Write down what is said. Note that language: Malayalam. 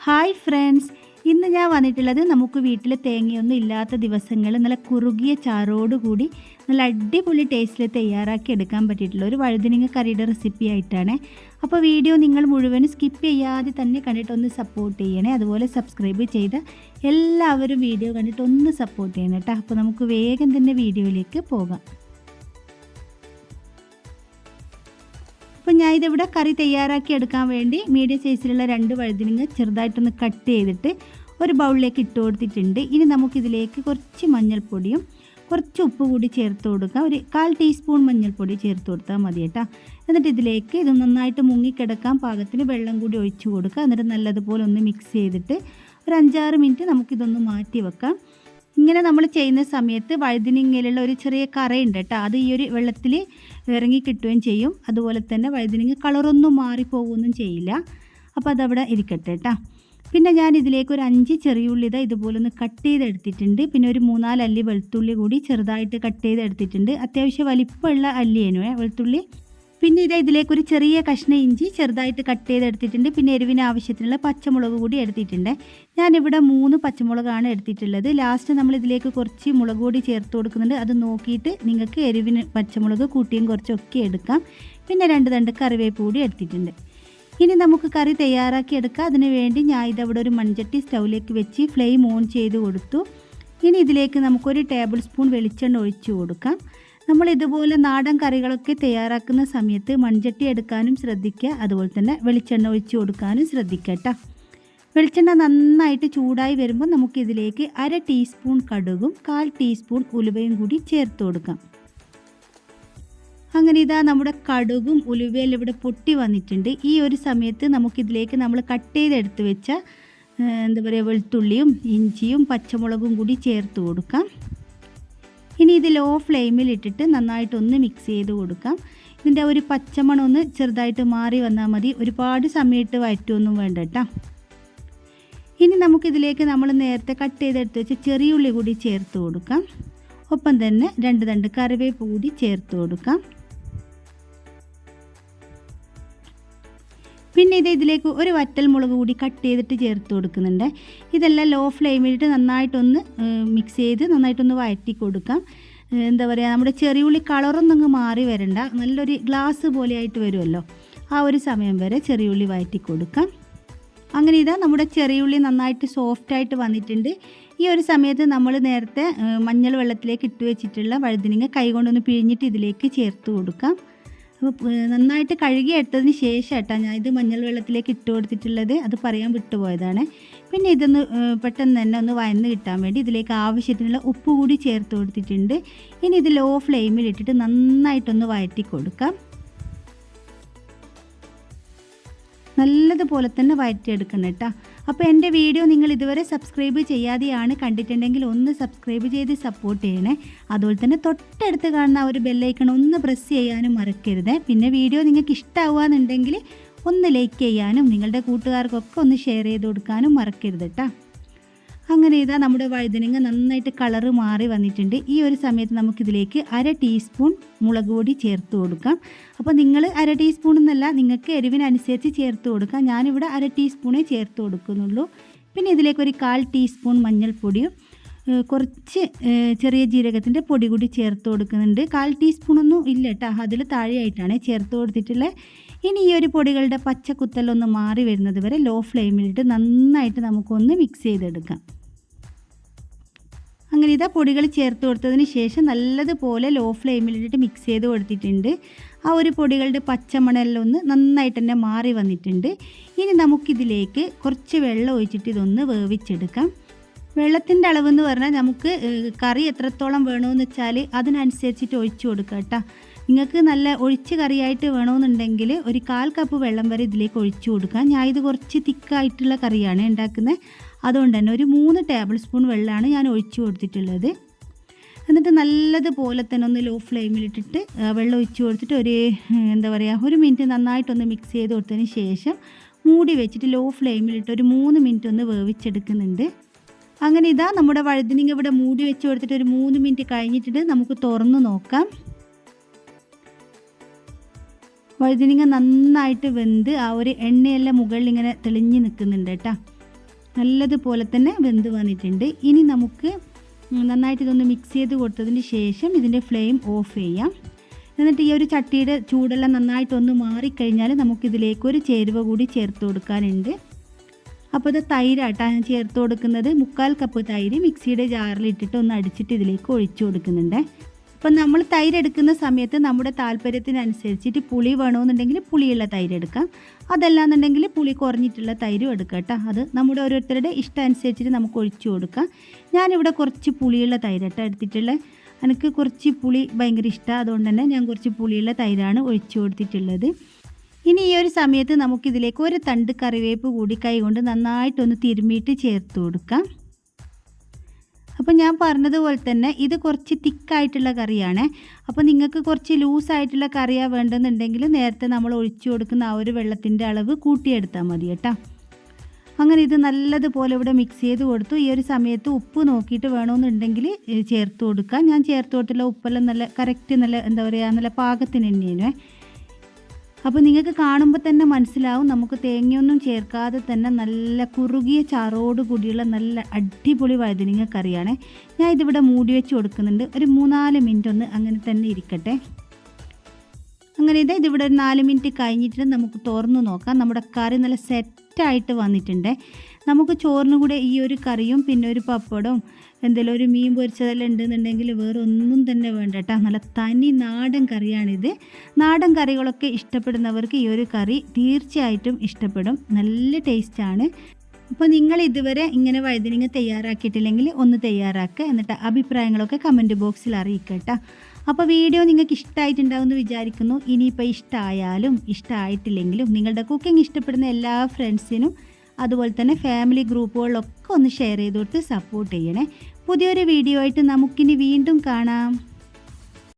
Hi friends. ഇന്ന് ഞാൻ വന്നിട്ടുള്ളത് നമുക്ക് വീട്ടിൽ തേങ്ങയൊന്നും ഇല്ലാത്ത ദിവസങ്ങൾ നല്ല കുറുകിയ ചാറോടുകൂടി നല്ല അടിപൊളി ടേസ്റ്റിൽ തയ്യാറാക്കി എടുക്കാൻ പറ്റിയിട്ടുള്ള ഒരു വഴുതിനിങ്ങ കറിയുടെ റെസിപ്പി ആയിട്ടാണ്. അപ്പോൾ വീഡിയോ നിങ്ങൾ മുഴുവനും സ്കിപ്പ് ചെയ്യാതെ തന്നെ കണ്ടിട്ട് ഒന്ന് സപ്പോർട്ട് ചെയ്യണേ. അതുപോലെ സബ്സ്ക്രൈബ് ചെയ്ത് എല്ലാവരും വീഡിയോ കണ്ടിട്ട് ഒന്ന് സപ്പോർട്ട് ചെയ്യണം കേട്ടോ അപ്പോൾ നമുക്ക് വേഗം തന്നെ വീഡിയോയിലേക്ക് പോകാം. അപ്പോൾ ഞാൻ ഇതിവിടെ കറി തയ്യാറാക്കി എടുക്കാൻ വേണ്ടി മീഡിയം സൈസിലുള്ള രണ്ട് വഴുതിനങ്ങ ചെറുതായിട്ടൊന്ന് കട്ട് ചെയ്തിട്ട് ഒരു ബൗളിലേക്ക് ഇട്ട് കൊടുത്തിട്ടുണ്ട്. ഇനി നമുക്കിതിലേക്ക് കുറച്ച് മഞ്ഞൾപ്പൊടിയും കുറച്ച് ഉപ്പ് കൂടി ചേർത്ത് കൊടുക്കുക ഒരു കാൽ ടീസ്പൂൺ മഞ്ഞൾപ്പൊടി ചേർത്ത് കൊടുത്താൽ മതി കേട്ടോ. എന്നിട്ട് ഇതിലേക്ക് ഇത് നന്നായിട്ട് മുങ്ങിക്കിടക്കാൻ പാകത്തിന് വെള്ളം കൂടി ഒഴിച്ചു കൊടുക്കുക. എന്നിട്ട് നല്ലതുപോലെ ഒന്ന് മിക്സ് ചെയ്തിട്ട് ഒരു അഞ്ചാറ് മിനിറ്റ് നമുക്കിതൊന്ന് മാറ്റി വെക്കാം. ഇങ്ങനെ നമ്മൾ ചെയ്യുന്ന സമയത്ത് വഴുതിനിങ്ങയിലുള്ള ഒരു ചെറിയ കറയുണ്ട് കേട്ടോ. അത് ഈ ഒരു വെള്ളത്തിൽ ഇറങ്ങി കിട്ടുകയും ചെയ്യും. അതുപോലെ തന്നെ വഴുതിനിങ്ങ കളറൊന്നും മാറിപ്പോകുകയൊന്നും ചെയ്യില്ല. അപ്പോൾ അതവിടെ ഇരിക്കട്ടെ കേട്ടോ. പിന്നെ ഞാൻ ഇതിലേക്ക് ഒരു അഞ്ച് ചെറിയുള്ളി ഇതാ ഇതുപോലെ ഒന്ന് കട്ട് ചെയ്തെടുത്തിട്ടുണ്ട്. പിന്നെ ഒരു മൂന്നാൽ അല്ലി വെളുത്തുള്ളി കൂടി ചെറുതായിട്ട് കട്ട് ചെയ്തെടുത്തിട്ടുണ്ട്. അത്യാവശ്യം വലിപ്പമുള്ള അല്ലിയേനു വെളുത്തുള്ളി. പിന്നെ ഇതാ ഇതിലേക്ക് ഒരു ചെറിയ കഷ്ണ ഇഞ്ചി ചെറുതായിട്ട് കട്ട് ചെയ്തെടുത്തിട്ടുണ്ട്. പിന്നെ എരിവിന് ആവശ്യത്തിനുള്ള പച്ചമുളക് കൂടി എടുത്തിട്ടുണ്ട്. ഞാനിവിടെ മൂന്ന് പച്ചമുളകാണ് എടുത്തിട്ടുള്ളത്. ലാസ്റ്റ് നമ്മൾ ഇതിലേക്ക് കുറച്ച് മുളക് കൂടി ചേർത്ത് കൊടുക്കുന്നുണ്ട്. അത് നോക്കിയിട്ട് നിങ്ങൾക്ക് എരിവിന് പച്ചമുളക് കൂട്ടിയും കുറച്ചൊക്കെ എടുക്കാം. പിന്നെ രണ്ട് തണ്ട് കറിവേപ്പ് കൂടി എടുത്തിട്ടുണ്ട്. ഇനി നമുക്ക് കറി തയ്യാറാക്കി എടുക്കാം. അതിന് വേണ്ടി ഞാൻ ഇതവിടെ ഒരു മൺചട്ടി സ്റ്റൗവിലേക്ക് വെച്ച് ഫ്ലെയിം ഓൺ ചെയ്ത് കൊടുത്തു. ഇനി ഇതിലേക്ക് നമുക്കൊരു ടേബിൾ സ്പൂൺ വെളിച്ചെണ്ണ ഒഴിച്ചു കൊടുക്കാം. നമ്മൾ ഇതുപോലെ നാടൻ കറികളൊക്കെ തയ്യാറാക്കുന്ന സമയത്ത് മൺചട്ടി എടുക്കാനും ശ്രദ്ധിക്കുക. അതുപോലെ തന്നെ വെളിച്ചെണ്ണ ഒഴിച്ചു കൊടുക്കാനും ശ്രദ്ധിക്കുക കേട്ടോ വെളിച്ചെണ്ണ നന്നായിട്ട് ചൂടായി വരുമ്പോൾ നമുക്കിതിലേക്ക് അര ടീസ്പൂൺ കടുകും കാൽ ടീസ്പൂൺ ഉലുവയും കൂടി ചേർത്ത് കൊടുക്കാം. അങ്ങനെ ഇതാ നമ്മുടെ കടുകും ഉലുവയെല്ലാം ഇവിടെ പൊട്ടി വന്നിട്ടുണ്ട്. ഈ ഒരു സമയത്ത് നമുക്കിതിലേക്ക് നമ്മൾ കട്ട് ചെയ്തെടുത്ത് വെച്ച എന്താ പറയുക വെളുത്തുള്ളിയും ഇഞ്ചിയും പച്ചമുളകും കൂടി ചേർത്ത് കൊടുക്കാം. ഇനി ഇത് ലോ ഫ്ലെയിമിൽ ഇട്ടിട്ട് നന്നായിട്ടൊന്ന് മിക്സ് ചെയ്ത് കൊടുക്കാം. ഇതിന്റെ ഒരു പച്ചമണം ഒന്ന് ചെറുതായിട്ട് മാറി വന്നാൽ മതി. ഒരുപാട് സമയത്ത് വയറ്റൊന്നും വേണ്ട കേട്ടോ ഇനി നമുക്കിതിലേക്ക് നമ്മൾ നേരത്തെ കട്ട് ചെയ്തെടുത്ത് വെച്ച് ചെറിയുള്ളി കൂടി ചേർത്ത് കൊടുക്കാം. ഒപ്പം തന്നെ രണ്ട് രണ്ട് കറിവേപ്പ് കൂടി ചേർത്ത് കൊടുക്കാം. പിന്നെ ഇത് ഇതിലേക്ക് ഒരു വറ്റൽ മുളക് കൂടി കട്ട് ചെയ്തിട്ട് ചേർത്ത് കൊടുക്കുന്നുണ്ട്. ഇതെല്ലാം ലോ ഫ്ലെയിമിലിട്ട് നന്നായിട്ടൊന്ന് മിക്സ് ചെയ്ത് നന്നായിട്ടൊന്ന് വഴറ്റി കൊടുക്കാം. എന്താ പറയുക നമ്മുടെ ചെറിയുള്ളി കളറൊന്നും അങ്ങ് മാറി വരണ്ട. നല്ലൊരു ഗ്ലാസ് പോലെയായിട്ട് വരുമല്ലോ. ആ ഒരു സമയം വരെ ചെറിയുള്ളി വഴറ്റി കൊടുക്കാം. അങ്ങനെ ഇതാ നമ്മുടെ ചെറിയുള്ളി നന്നായിട്ട് സോഫ്റ്റായിട്ട് വന്നിട്ടുണ്ട്. ഈ ഒരു സമയത്ത് നമ്മൾ നേരത്തെ മഞ്ഞൾ വെള്ളത്തിലേക്ക് ഇട്ട് വെച്ചിട്ടുള്ള വഴുതിനിങ്ങ കൈകൊണ്ടൊന്ന് പിഴിഞ്ഞിട്ട് ഇതിലേക്ക് ചേർത്ത് കൊടുക്കാം. അപ്പോൾ നന്നായിട്ട് കഴുകി എടുത്തതിന് ശേഷം ഞാൻ ഇത് മഞ്ഞൾ വെള്ളത്തിലേക്ക് ഇട്ട് കൊടുത്തിട്ടുള്ളത്. അത് പറയാൻ വിട്ടുപോയതാണ്. പിന്നെ ഇതൊന്ന് പെട്ടെന്ന് തന്നെ ഒന്ന് വയന്ന് കിട്ടാൻ വേണ്ടി ഇതിലേക്ക് ആവശ്യത്തിനുള്ള ഉപ്പ് കൂടി ചേർത്ത് കൊടുത്തിട്ടുണ്ട്. ഇനി ഇത് ലോ ഫ്ലെയിമിൽ ഇട്ടിട്ട് നന്നായിട്ടൊന്ന് വഴറ്റി കൊടുക്കാം. നല്ലതുപോലെ തന്നെ വഴറ്റിയെടുക്കണം കേട്ടോ. അപ്പോൾ എന്റെ വീഡിയോ നിങ്ങൾ ഇതുവരെ സബ്സ്ക്രൈബ് ചെയ്യാതെയാണ് കണ്ടിട്ടുണ്ടെങ്കിൽ ഒന്ന് സബ്സ്ക്രൈബ് ചെയ്ത് സപ്പോർട്ട് ചെയ്യണേ. അതുപോലെ തന്നെ തൊട്ടടുത്ത് കാണുന്ന ആ ഒരു ബെല്ലൈക്കൺ ഒന്ന് പ്രസ് ചെയ്യാനും മറക്കരുത്. പിന്നെ വീഡിയോ നിങ്ങൾക്ക് ഇഷ്ടമാവുകയെന്നുണ്ടെങ്കിൽ ഒന്ന് ലൈക്ക് ചെയ്യാനും നിങ്ങളുടെ കൂട്ടുകാർക്കൊക്കെ ഒന്ന് ഷെയർ ചെയ്ത് കൊടുക്കാനും മറക്കരുത് കേട്ടോ. അങ്ങനെ ഇതാ നമ്മുടെ വഴുതനങ്ങ നന്നായിട്ട് കളറ് മാറി വന്നിട്ടുണ്ട്. ഈ ഒരു സമയത്ത് നമുക്കിതിലേക്ക് അര ടീസ്പൂൺ മുളക് പൊടി ചേർത്ത് കൊടുക്കാം. അപ്പോൾ നിങ്ങൾ അര ടീസ്പൂൺ എന്നല്ല നിങ്ങൾക്ക് എരിവിനനുസരിച്ച് ചേർത്ത് കൊടുക്കാം. ഞാനിവിടെ അര ടീസ്പൂണേ ചേർത്ത് കൊടുക്കുന്നുള്ളൂ. പിന്നെ ഇതിലേക്ക് ഒരു കാൽ ടീസ്പൂൺ മഞ്ഞൾപ്പൊടിയും കുറച്ച് ചെറിയ ജീരകത്തിന്റെ പൊടി കൂടി ചേർത്ത് കൊടുക്കുന്നുണ്ട്. കാൽ ടീസ്പൂണൊന്നും ഇല്ല കേട്ടോ അതിൽ താഴെയായിട്ടാണ് ചേർത്ത് കൊടുത്തിട്ടുള്ളത് ഇനി ഈ ഒരു പൊടികളുടെ പച്ച കുത്തലൊന്ന് മാറി വരുന്നത് വരെ ലോ ഫ്ലെയിമിലിട്ട് നന്നായിട്ട് നമുക്കൊന്ന് മിക്സ് ചെയ്തെടുക്കാം. അങ്ങനെ ഇതാ പൊടികൾ ചേർത്ത് കൊടുത്തതിന് ശേഷം നല്ലതുപോലെ ലോ ഫ്ലെയിമിലിട്ട് മിക്സ് ചെയ്ത് കൊടുത്തിട്ടുണ്ട്. ആ ഒരു പൊടികളുടെ ഒന്ന് നന്നായിട്ട് തന്നെ മാറി വന്നിട്ടുണ്ട്. ഇനി നമുക്കിതിലേക്ക് കുറച്ച് വെള്ളം ഒഴിച്ചിട്ട് ഇതൊന്ന് വേവിച്ചെടുക്കാം. വെള്ളത്തിന്റെ അളവെന്ന് പറഞ്ഞാൽ നമുക്ക് കറി എത്രത്തോളം വേണമെന്ന് വെച്ചാൽ അതിനനുസരിച്ചിട്ട് ഒഴിച്ചു കൊടുക്കുക കേട്ടോ. നിങ്ങൾക്ക് നല്ല ഒഴിച്ച് കറിയായിട്ട് വേണമെന്നുണ്ടെങ്കിൽ ഒരു കാൽ കപ്പ് വെള്ളം വരെ ഇതിലേക്ക് ഒഴിച്ചു കൊടുക്കാം ഞാൻ ഇത് കുറച്ച് തിക്കായിട്ടുള്ള കറിയാണ് ഉണ്ടാക്കുന്നത്. അതുകൊണ്ട് തന്നെ ഒരു മൂന്ന് ടേബിൾ സ്പൂൺ വെള്ളമാണ് ഞാൻ ഒഴിച്ചു കൊടുത്തിട്ടുള്ളത്. എന്നിട്ട് നല്ലതുപോലെ തന്നെ ഒന്ന് ലോ ഫ്ലെയിമിലിട്ടിട്ട് വെള്ളം ഒഴിച്ചു കൊടുത്തിട്ട് ഒരു എന്താ പറയുക ഒരു മിനിറ്റ് നന്നായിട്ടൊന്ന് മിക്സ് ചെയ്ത് കൊടുത്തതിന് ശേഷം മൂടി വെച്ചിട്ട് ലോ ഫ്ലെയിമിലിട്ട് ഒരു മൂന്ന് മിനിറ്റ് ഒന്ന് വേവിച്ചെടുക്കുന്നുണ്ട്. അങ്ങനെ ഇതാ നമ്മുടെ വഴുതിനിങ്ങ ഇവിടെ മൂടി വെച്ച് കൊടുത്തിട്ട് ഒരു മൂന്ന് മിനിറ്റ് കഴിഞ്ഞിട്ട് നമുക്ക് തുറന്ന് നോക്കാം. വഴുതിനിങ്ങ നന്നായിട്ട് വെന്ത് ആ ഒരു എണ്ണയെല്ലാം മുകളിൽ ഇങ്ങനെ തെളിഞ്ഞ് നിൽക്കുന്നുണ്ട് കേട്ടോ. നല്ലതുപോലെ തന്നെ വെന്ത് വന്നിട്ടുണ്ട്. ഇനി നമുക്ക് നന്നായിട്ട് ഇതൊന്ന് മിക്സ് ചെയ്ത് കൊടുത്തതിന് ശേഷം ഇതിന്റെ ഫ്ലെയിം ഓഫ് ചെയ്യാം. എന്നിട്ട് ഈ ഒരു ചട്ടിയുടെ ചൂടെല്ലാം നന്നായിട്ടൊന്ന് മാറിക്കഴിഞ്ഞാൽ നമുക്കിതിലേക്ക് ഒരു ചേരുവ കൂടി ചേർത്ത് കൊടുക്കാനുണ്ട്. അപ്പോൾ ഇത് തൈരാട്ടാണ് ഞാൻ ചേർത്ത് കൊടുക്കുന്നത് മുക്കാൽ കപ്പ് തൈര് മിക്സിയുടെ ജാറിലിട്ടിട്ട് ഒന്ന് അടിച്ചിട്ട് ഇതിലേക്ക് ഒഴിച്ചു കൊടുക്കുന്നുണ്ട്. അപ്പം നമ്മൾ തൈര് എടുക്കുന്ന സമയത്ത് നമ്മുടെ താല്പര്യത്തിനനുസരിച്ചിട്ട് പുളി വേണമെന്നുണ്ടെങ്കിൽ പുളിയുള്ള തൈര് എടുക്കാം അതല്ലാന്നുണ്ടെങ്കിൽ പുളി കുറഞ്ഞിട്ടുള്ള തൈരും എടുക്കാം കേട്ടോ. അത് നമ്മുടെ ഓരോരുത്തരുടെ ഇഷ്ടം അനുസരിച്ചിട്ട് നമുക്ക് ഒഴിച്ചു കൊടുക്കാം. ഞാനിവിടെ കുറച്ച് പുളിയുള്ള തൈര് കേട്ടോ എടുത്തിട്ടുള്ളത് എനിക്ക് കുറച്ച് പുളി ഭയങ്കര ഇഷ്ടമാണ് അതുകൊണ്ട് തന്നെ ഞാൻ കുറച്ച് പുളിയുള്ള തൈരാണ് ഒഴിച്ചു കൊടുത്തിട്ടുള്ളത്. ഇനി ഈ ഒരു സമയത്ത് നമുക്കിതിലേക്ക് ഒരു തണ്ട് കറിവേപ്പ് കൂടി കൈകൊണ്ട് നന്നായിട്ടൊന്ന് തിരുമ്മിയിട്ട് ചേർത്ത് കൊടുക്കാം. അപ്പോൾ ഞാൻ പറഞ്ഞതുപോലെ തന്നെ ഇത് കുറച്ച് തിക്കായിട്ടുള്ള കറിയാണ്. അപ്പോൾ നിങ്ങൾക്ക് കുറച്ച് ലൂസായിട്ടുള്ള കറിയാണ് വേണ്ടെന്നുണ്ടെങ്കിൽ നേരത്തെ നമ്മൾ ഒഴിച്ചു കൊടുക്കുന്ന ആ ഒരു വെള്ളത്തിന്റെ അളവ് കൂട്ടിയെടുത്താൽ മതി കേട്ടോ. അങ്ങനെ ഇത് നല്ലതുപോലെ ഇവിടെ മിക്സ് ചെയ്ത് കൊടുത്തു. ഈ ഒരു സമയത്ത് ഉപ്പ് നോക്കിയിട്ട് വേണമെന്നുണ്ടെങ്കിൽ ചേർത്ത് കൊടുക്കാം. ഞാൻ ചേർത്ത് കൊടുത്തുള്ള ഉപ്പെല്ലാം നല്ല കറക്റ്റ് നല്ല എന്താ പറയുക നല്ല പാകത്തിന് തന്നെയാണ്. അപ്പോൾ നിങ്ങൾക്ക് കാണുമ്പോൾ തന്നെ മനസ്സിലാവും നമുക്ക് തേങ്ങയൊന്നും ചേർക്കാതെ തന്നെ നല്ല കുറുകിയ ചാറോട് കൂടിയുള്ള നല്ല അടിപൊളി വഴുതനങ്ങ ഞാൻ ഇതിവിടെ മൂടി വെച്ച് കൊടുക്കുന്നുണ്ട്. ഒരു മൂന്നാൽ മിനിറ്റ് ഒന്ന് അങ്ങനെ തന്നെ ഇരിക്കട്ടെ. അങ്ങനെ ഇതാ ഇതിവിടെ ഒരു നാല് മിനിറ്റ് കഴിഞ്ഞിട്ട് നമുക്ക് തുറന്നു നോക്കാം. നമ്മുടെ കറി നല്ല സെറ്റായിട്ട് വന്നിട്ടുണ്ട്. നമുക്ക് ചോറിന് കൂടെ ഈ ഒരു കറിയും പിന്നെ ഒരു പപ്പടവും എന്തെങ്കിലും ഒരു മീൻ പൊരിച്ചതെല്ലാം ഉണ്ടെന്നുണ്ടെങ്കിൽ വേറെ ഒന്നും തന്നെ വേണ്ട കേട്ടോ. നല്ല തനി നാടൻ കറിയാണിത്. നാടൻ കറികളൊക്കെ ഇഷ്ടപ്പെടുന്നവർക്ക് ഈ ഒരു കറി തീർച്ചയായിട്ടും ഇഷ്ടപ്പെടും. നല്ല ടേസ്റ്റാണ്. അപ്പോൾ നിങ്ങൾ ഇതുവരെ ഇങ്ങനെ വഴുതനങ്ങ തയ്യാറാക്കിയിട്ടില്ലെങ്കിൽ ഒന്ന് തയ്യാറാക്കുക. എന്നിട്ട് അഭിപ്രായങ്ങളൊക്കെ കമന്റ് ബോക്സിൽ അറിയിക്കുക കേട്ടോ. അപ്പോൾ വീഡിയോ നിങ്ങൾക്ക് ഇഷ്ടമായിട്ടുണ്ടാവുമെന്ന് വിചാരിക്കുന്നു. ഇനിയിപ്പോൾ ഇഷ്ടമായാലും ഇഷ്ടമായിട്ടില്ലെങ്കിലും നിങ്ങളുടെ കുക്കിംഗ് ഇഷ്ടപ്പെടുന്ന എല്ലാ ഫ്രണ്ട്സിനും അതുപോലെ തന്നെ ഫാമിലി ഗ്രൂപ്പുകളിലൊക്കെ ഒന്ന് ഷെയർ ചെയ്ത് കൊടുത്ത് സപ്പോർട്ട് ചെയ്യണേ. പുതിയൊരു വീഡിയോ ആയിട്ട് നമുക്കിനി വീണ്ടും കാണാം.